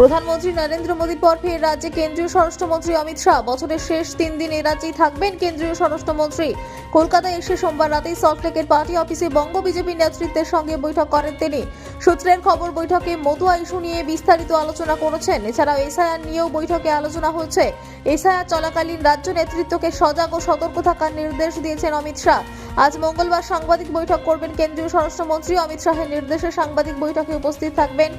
প্রধানমন্ত্রী নরেন্দ্র মোদীর পর ফের রাজ্যে কেন্দ্রীয় স্বরাষ্ট্রমন্ত্রী অমিত শাহ। বছরের শেষ তিন দিন এ রাজ্যেই থাকবেন কেন্দ্রীয় স্বরাষ্ট্রমন্ত্রী। কলকাতায় এসে সোমবার রাতেই সল্টলেকের পার্টি অফিসে বঙ্গ বিজেপির নেতৃত্বের সঙ্গে বৈঠক করেন তিনি। সূত্রের খবর, বৈঠকে মতুয়া ইস্যু নিয়ে বিস্তারিত আলোচনা করেছেন। এছাড়াও এসআইআর নিয়েও বৈঠকে আলোচনা হয়েছে। এসআইআর চলাকালীন রাজ্য নেতৃত্বকে সজাগ ও সতর্ক থাকার নির্দেশ দিয়েছেন অমিত শাহ। আজ মঙ্গলবার সাংবাদিক বৈঠক করবেন কেন্দ্রীয় স্বরাষ্ট্রমন্ত্রী। অমিত শাহের নির্দেশে সাংবাদিক বৈঠকে উপস্থিত থাকবেন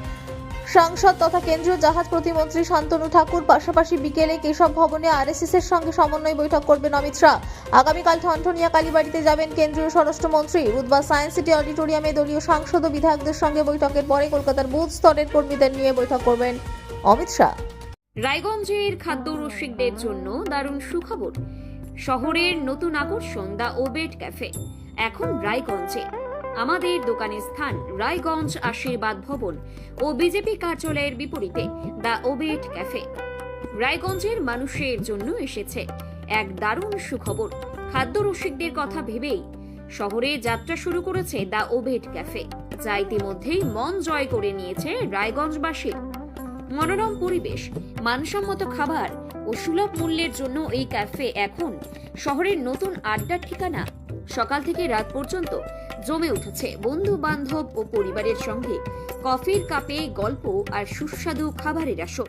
সাংসদ তথা কেন্দ্রীয় জাহাজ প্রতিমন্ত্রী শান্তনু ঠাকুর, পাশাপাশি বিকেলে কেশব ভবনে আরএসএস এর সঙ্গে সমন্বয় বৈঠক করবেন অমিত শাহ। আগামীকাল ঠনঠনিয়া কালীবাড়িতে যাবেন কেন্দ্রীয় স্বরাষ্ট্রমন্ত্রী। বুধবার সায়েন্স সিটি অডিটোরিয়ামে দলীয় সাংসদ ও বিধায়কদের সঙ্গে বৈঠকের পরে কলকাতার বুথ স্তরের কর্মীদের নিয়ে বৈঠক করবেন অমিত শাহ। রায়গঞ্জের খাদ্য রসিকদের জন্য দারুণ সুখবর। শহরের নতুন আকর্ষণ দ্য ওবেট ক্যাফে, এখন রায়গঞ্জে। আমাদের দোকানের স্থান রায়গঞ্জ আশীর্বাদ ভবন ও বিজেপি কার্যালয়ের বিপরীতে, দ্য ওবেট ক্যাফে। রায়গঞ্জের মানুষের জন্য এসেছে এক দারুণ সুখবর। খাদ্য রসিকদের কথা ভেবেই শহরে যাত্রা শুরু করেছে দ্য ওবেট ক্যাফে, যা ইতিমধ্যেই মন জয় করে নিয়েছে রায়গঞ্জবাসীর মনোরম পরিবেশ, মানসম্মত খাবার ও সুলভ মূল্যের জন্য এই ক্যাফে এখন শহরের নতুন আড্ডার ঠিকানা সকাল থেকে রাত পর্যন্ত জমে উঠেছে বন্ধু বান্ধব ও পরিবারের সঙ্গে। কফির কাপে গল্প আর সুস্বাদু খাবারের আসর।